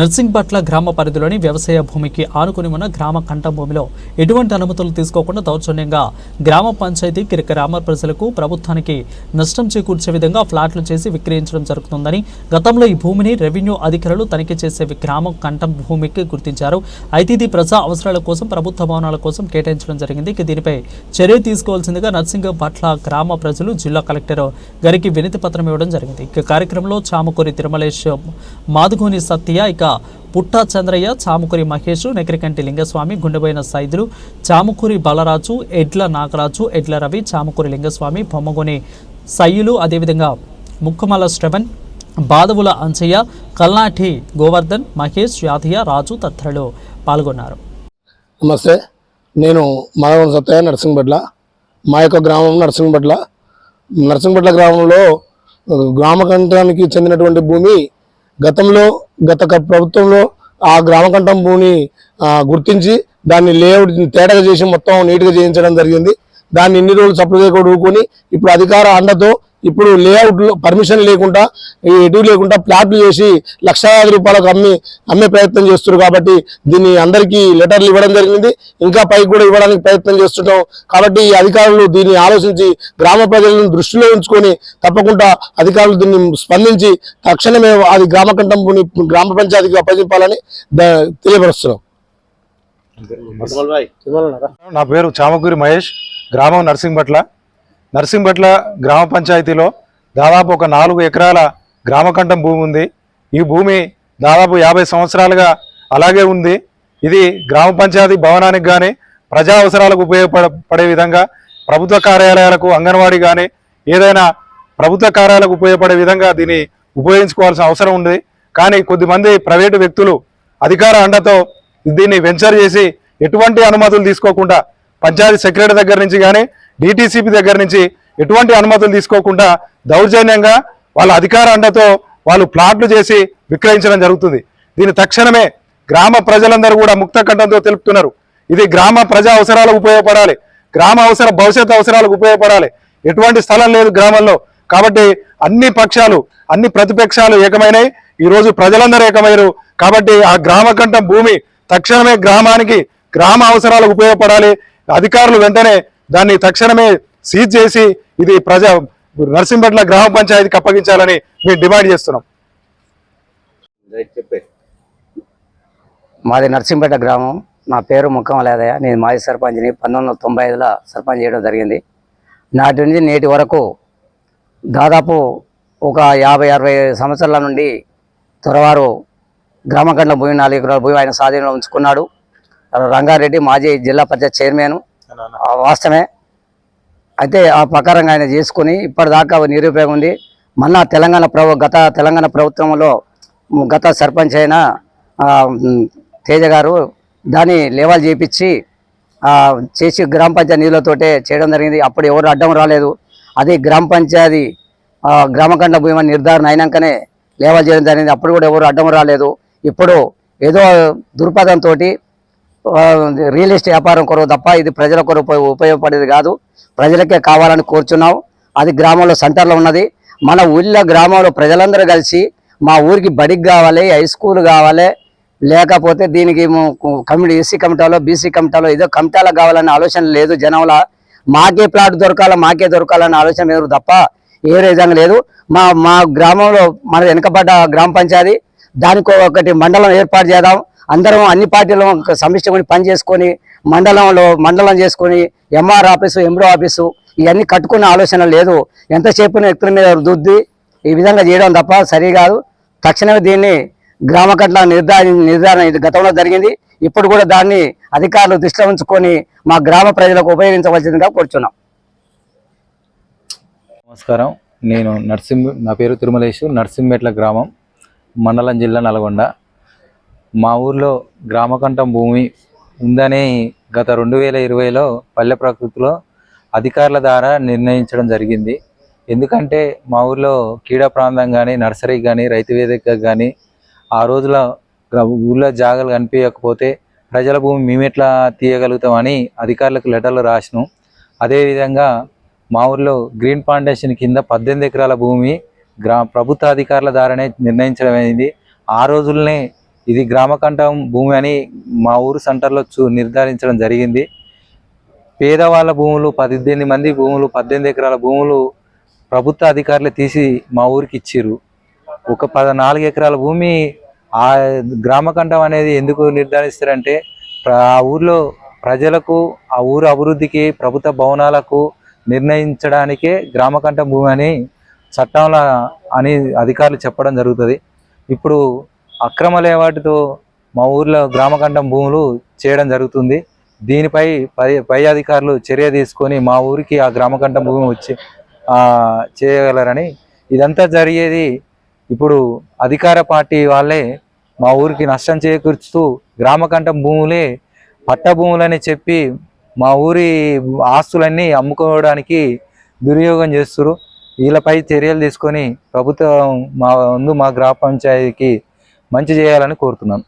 నర్సింగ్పట్ల గ్రామ పరిధిలోని వ్యవసాయ భూమికి ఆనుకుని ఉన్న గ్రామ కంఠం భూమిలో ఎటువంటి అనుమతులు తీసుకోకుండా దౌర్జన్యంగా గ్రామ పంచాయతీ కిరక గ్రామ ప్రజలకు ప్రభుత్వానికి నష్టం చేకూర్చే విధంగా ఫ్లాట్లు చేసి విక్రయించడం జరుగుతుందని గతంలో ఈ భూమిని రెవెన్యూ అధికారులు తనిఖీ చేసే గ్రామం కంఠం భూమికి గుర్తించారు. అయితే ఇది ప్రజా అవసరాల కోసం ప్రభుత్వ భవనాల కోసం కేటాయించడం జరిగింది. ఇక దీనిపై చర్య తీసుకోవాల్సిందిగా నర్సింగపట్ల గ్రామ ప్రజలు జిల్లా కలెక్టర్ గారికి వినతి పత్రం ఇవ్వడం జరిగింది. ఇక కార్యక్రమంలో చామకూరి తిరుమలేష్ మాదుగోని సత్య ఇక పుట్టా చంద్రయ్య చాముకూరి మహేష్ నెక్రికంటి లింగస్వామి గుండెబోయిన సైదులు చాముకూరి బలరాజు ఎడ్ల నాగరాజు ఎడ్ల రవి చాముకూరి లింగస్వామి బొమ్మగోని సయ్యులు అదేవిధంగా ముక్కమల శ్రవణ్ బాదవుల అంచయ్య కల్నాటి గోవర్ధన్ మహేష్ యాదయ్య రాజు తదితరులు పాల్గొన్నారు. నమస్తే. నేను మాధవన్ సత్తయ్య నరసింహపట్ల మా యొక్క గ్రామం నరసింహపట్ల నరసింహపట్ల గ్రామంలో గ్రామ కంఠానికి చెందినటువంటి భూమి గతంలో గత ప్రభుత్వంలో ఆ గ్రామకంఠం భూమిని గుర్తించి దాన్ని లేఅవుట్ తేటగా చేసి మొత్తం నీట్గా చేయించడం జరిగింది. దాన్ని ఇన్ని రోజులు సప్లై కూడా ఊరుకొని ఇప్పుడు అధికార అండతో ఇప్పుడు లేఅవుట్ పర్మిషన్ లేకుండా ఈ ఎటు లేకుండా ప్లాట్లు చేసి లక్షలాది రూపాయలకు అమ్మి అమ్మే ప్రయత్నం చేస్తున్నారు కాబట్టి దీన్ని అందరికీ లెటర్లు ఇవ్వడం జరిగింది. ఇంకా పైకి కూడా ఇవ్వడానికి ప్రయత్నం చేస్తున్నాం. కాబట్టి ఈ అధికారులు దీన్ని ఆలోచించి గ్రామ ప్రజలను దృష్టిలో ఉంచుకొని తప్పకుండా అధికారులు దీన్ని స్పందించి తక్షణమే అది గ్రామ కంఠంపుని గ్రామ పంచాయతీకి అప్పగింపాలని ద- తెలియపరుస్తున్నాం. నా పేరు చామకూరి మహేష్ గ్రామం నర్సింగ్పట్ల నర్సింగ్పట్ల గ్రామ పంచాయతీలో దాదాపు ఒక నాలుగు ఎకరాల గ్రామకంఠం భూమి ఉంది. ఈ భూమి దాదాపు యాభై సంవత్సరాలుగా అలాగే ఉంది. ఇది గ్రామ పంచాయతీ భవనానికి కానీ ప్రజా అవసరాలకు ఉపయోగపడ పడే విధంగా ప్రభుత్వ కార్యాలయాలకు అంగన్వాడీ కానీ ఏదైనా ప్రభుత్వ కార్యాలకు ఉపయోగపడే విధంగా దీన్ని ఉపయోగించుకోవాల్సిన అవసరం ఉంది. కానీ కొద్దిమంది ప్రైవేటు వ్యక్తులు అధికార అండతో దీన్ని వెంచర్ చేసి ఎటువంటి అనుమతులు తీసుకోకుండా పంచాయతీ సెక్రటరీ దగ్గర నుంచి కానీ డిటిసిపి దగ్గర నుంచి ఎటువంటి అనుమతులు తీసుకోకుండా దౌర్జన్యంగా వాళ్ళ అధికార అండతో వాళ్ళు ప్లాట్లు చేసి విక్రయించడం జరుగుతుంది. దీని తక్షణమే గ్రామ ప్రజలందరూ కూడా ముక్త కంఠంతో తెలుపుతున్నారు. ఇది గ్రామ ప్రజా అవసరాలకు ఉపయోగపడాలి. గ్రామ అవసర భవిష్యత్ అవసరాలకు ఉపయోగపడాలి. ఎటువంటి స్థలం లేదు గ్రామంలో. కాబట్టి అన్ని పక్షాలు అన్ని ప్రతిపక్షాలు ఏకమైనాయి. ఈరోజు ప్రజలందరూ ఏకమైనరు కాబట్టి ఆ గ్రామ కంఠం భూమి తక్షణమే గ్రామానికి గ్రామ అవసరాలకు ఉపయోగపడాలి. అధికారులు వెంటనే దాన్ని తక్షణమే సీజ్ చేసి ఇది ప్రజా నర్సింపట్ల గ్రామ పంచాయతీకి అప్పగించాలని మేము డిమాండ్ చేస్తున్నాం. మాది నర్సింపేట గ్రామం. నా పేరు ముక్కమలేదయ్య నేను మాజీ సర్పంచ్ని పంతొమ్మిది వందల తొంభై ఐదులో సర్పంచ్ చేయడం జరిగింది. నాటి నుంచి నేటి వరకు దాదాపు ఒక యాభై అరవై సంవత్సరాల నుండి త్వరవారు గ్రామకండ భూమి నాలుగు ఎకరాల భూమి ఆయన స్వాధీనంలో ఉంచుకున్నాడు. రంగారెడ్డి మాజీ జిల్లా పరిషత్ చైర్మన్. వాస్తవమే. అయితే ఆ ప్రకారంగా ఆయన చేసుకుని ఇప్పటిదాకా నిరుపయోగం ఉంది. మళ్ళా తెలంగాణ ప్రభు గత తెలంగాణ ప్రభుత్వంలో గత సర్పంచ్ అయిన తేజ గారు దాన్ని లేవాలు చేపించి చేసి గ్రామ పంచాయతీ నిధులతోటే చేయడం జరిగింది. అప్పుడు ఎవరు అడ్డం రాలేదు. అది గ్రామ పంచాయతీ గ్రామఖండ గ్రామకండ భూమి నిర్ధారణ అయినాకనే లేవాలు చేయడం జరిగింది. అప్పుడు కూడా ఎవరు అడ్డం రాలేదు. ఇప్పుడు ఏదో దుర్పథంతో రియల్ ఎస్టేట్ వ్యాపారం కొరకు తప్ప ఇది ప్రజల కొరకు ఉపయోగ- ఉపయోగపడేది కాదు. ప్రజలకే కావాలని కోరుచున్నాం అది గ్రామంలో సెంటర్లో ఉన్నది. మన ఊళ్ళో గ్రామంలో ప్రజలందరూ కలిసి మా ఊరికి బడికి కావాలి హై స్కూల్ కావాలి లేకపోతే దీనికి కమిటీ ఎస్సీ కమిటాలో బీసీ కమిటాలో ఏదో కమిటాలకు కావాలనే ఆలోచన లేదు. జనంలో మాకే ప్లాట్ దొరకాల మాకే దొరకాలనే ఆలోచన లేదు తప్ప ఏ విధంగా లేదు. మా మా గ్రామంలో మన వెనుకబడ్డ గ్రామ పంచాయతీ దానికి ఒకటి మండలం ఏర్పాటు చేద్దాం. అందరం అన్ని పార్టీలు సమిష్టి పని చేసుకొని మండలంలో మండలం చేసుకొని ఎంఆర్ ఆఫీసు ఎంబ్రో ఆఫీసు ఇవన్నీ కట్టుకునే ఆలోచన లేదు. ఎంతసేపు వ్యక్తుల మీద దుద్ది ఈ విధంగా చేయడం తప్ప సరి కాదు. తక్షణమే దీన్ని గ్రామ కట్ల నిర్ధారణ నిర్ధారణ గతంలో జరిగింది. ఇప్పుడు కూడా దాన్ని అధికారులు దృష్టిలో ఉంచుకొని మా గ్రామ ప్రజలకు ఉపయోగించవలసిందిగా కోరుచున్నాం. నమస్కారం. నేను నర్సింహ నా పేరు తిరుమలేశు నర్సింహమెట్ల గ్రామం మండలం జిల్లా నల్గొండ. మా ఊర్లో గ్రామకంఠం భూమి ఉందని గత రెండు వేల ఇరవైలో పల్లె ప్రకృతిలో అధికారుల ద్వారా నిర్ణయించడం జరిగింది. ఎందుకంటే మా ఊర్లో క్రీడా ప్రాంతం కానీ నర్సరీ కానీ రైతు వేదిక కానీ ఆ రోజుల ఊళ్ళో జాగాలు కనిపించకపోతే ప్రజల భూమి మేమెట్లా తీయగలుగుతామని అధికారులకు లెటర్లు రాసినాం. అదేవిధంగా మా ఊర్లో గ్రీన్ ఫౌండేషన్ కింద పద్దెనిమిది ఎకరాల భూమి గ్రా ప్రభుత్వ అధికారుల ద్వారానే నిర్ణయించడం అయింది ఆ రోజుల్నే ఇది గ్రామకంఠం భూమి అని మా ఊరు సెంటర్లో చూ నిర్ధారించడం జరిగింది. పేదవాళ్ళ భూములు పద్దెనిమిది మంది భూములు పద్దెనిమిది ఎకరాల భూములు ప్రభుత్వ అధికారులు తీసి మా ఊరికి ఇచ్చిర్రు. ఒక పద్నాలుగు ఎకరాల భూమి ఆ గ్రామకంఠం అనేది ఎందుకు నిర్ధారిస్తారంటే ఆ ఊర్లో ప్రజలకు ఆ ఊరు అభివృద్ధికి ప్రభుత్వ భవనాలకు నిర్ణయించడానికే గ్రామకంఠం భూమి అని చట్టంలో అని అధికారులు చెప్పడం జరుగుతుంది. ఇప్పుడు అక్రమ లేవాటితో మా ఊర్లో గ్రామకంఠం భూములు చేయడం జరుగుతుంది. దీనిపై పై పై అధికారులు చర్య తీసుకొని మా ఊరికి ఆ గ్రామకంఠం భూమి వచ్చి చేయగలరని ఇదంతా జరిగేది ఇప్పుడు అధికార పార్టీ వాళ్ళే మా ఊరికి నష్టం చేకూర్చుతూ గ్రామకంఠం భూములే పట్ట భూములని చెప్పి మా ఊరి ఆస్తులన్నీ అమ్ముకోవడానికి దుర్యోగం చేస్తున్నారు వీళ్ళపై చర్యలు తీసుకొని ప్రభుత్వం మా ముందు మా గ్రామ పంచాయతీకి మంచి చేయాలని కోరుతున్నాను.